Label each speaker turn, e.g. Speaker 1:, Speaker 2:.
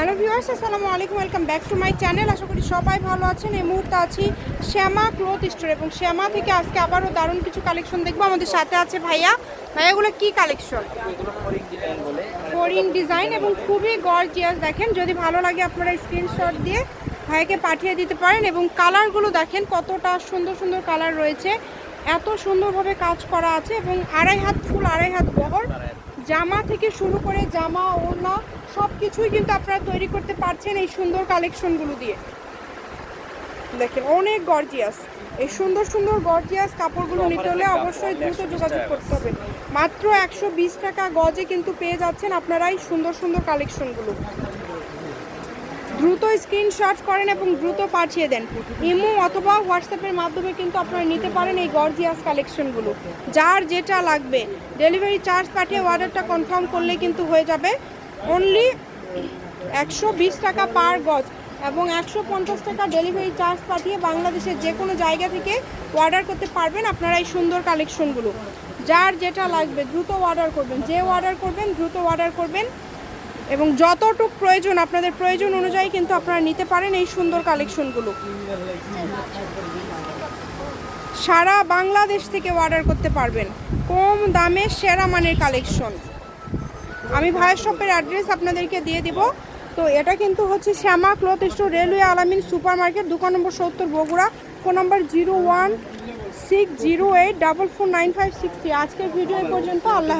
Speaker 1: Hello viewers আসসালামু আলাইকুম welcome back to my channel. আশা করি সবাই ভালো আছেন। এই মুহূর্তে আছি শ্যামা ক্লথ স্টোর এবং শ্যামা থেকে আজকে আবারও দারুণ কিছু কালেকশন দেখব। আমাদের সাথে আছে ভাইয়া। ভাইয়াগুলো কি কালেকশন?
Speaker 2: এগুলো ফরিং ডিজাইন
Speaker 1: ফরিন ডিজাইন এবং খুবই গর্জিয়াস দেখেন যদি ভালো লাগে আপনারা স্ক্রিনশট দিয়ে ভাইয়াকে পাঠিয়ে দিতে পারেন এবং কালারগুলো দেখেন কতটা সুন্দর সুন্দর কালার রয়েছে। এত সুন্দরভাবে কাজ করা আছে এবং আড়াই হাত ফুল আড়াই হাত বহর। জামা থেকে শুরু করে জামা সব কিছুই কিন্তু আপনারা তৈরি করতে পারছেন এই সুন্দর কালেকশনগুলো দিয়ে। দেখেন অনেক গর্জিয়াস এই সুন্দর সুন্দর গর্জিয়াস কাপড়গুলো নিতে হলে অবশ্যই দ্রুত যোগাযোগ করতে হবে। মাত্র একশো বিশ টাকা গজে কিন্তু পেয়ে যাচ্ছেন আপনারা এই সুন্দর সুন্দর কালেকশনগুলো দ্রুত স্ক্রিনশট করেন এবং দ্রুত পাঠিয়ে দেন। ইমো অথবা হোয়াটসঅ্যাপের মাধ্যমে কিন্তু আপনারা নিতে পারেন এই গর্জিয়াস কালেকশনগুলো যার যেটা লাগবে ডেলিভারি চার্জ পাঠিয়ে অর্ডারটা কনফার্ম করলে কিন্তু হয়ে যাবে। অনলি একশো বিশ টাকা পার গজ এবং একশো পঞ্চাশ টাকা ডেলিভারি চার্জ পাঠিয়ে বাংলাদেশের যে কোনো জায়গা থেকে অর্ডার করতে পারবেন আপনারা এই সুন্দর কালেকশনগুলো যার যেটা লাগবে দ্রুত অর্ডার করবেন, যে অর্ডার করবেন দ্রুত অর্ডার করবেন এবং যতটুক প্রয়োজন আপনাদের প্রয়োজন অনুযায়ী কিন্তু আপনারা নিতে পারেন এই সুন্দর কালেকশনগুলো সারা বাংলাদেশ থেকে অর্ডার করতে পারবেন। কম দামে সেরা মানের কালেকশন আমি ভাইয়ের শপের অ্যাড্রেস আপনাদেরকে দিয়ে দিব। তো এটা কিন্তু হচ্ছে Shyama cloth store railway Alamin super market দোকান নম্বর সত্তর Bogura, phone number zero one six zero eight double four nine five six three. আজকের ভিডিও পর্যন্ত, আল্লাহ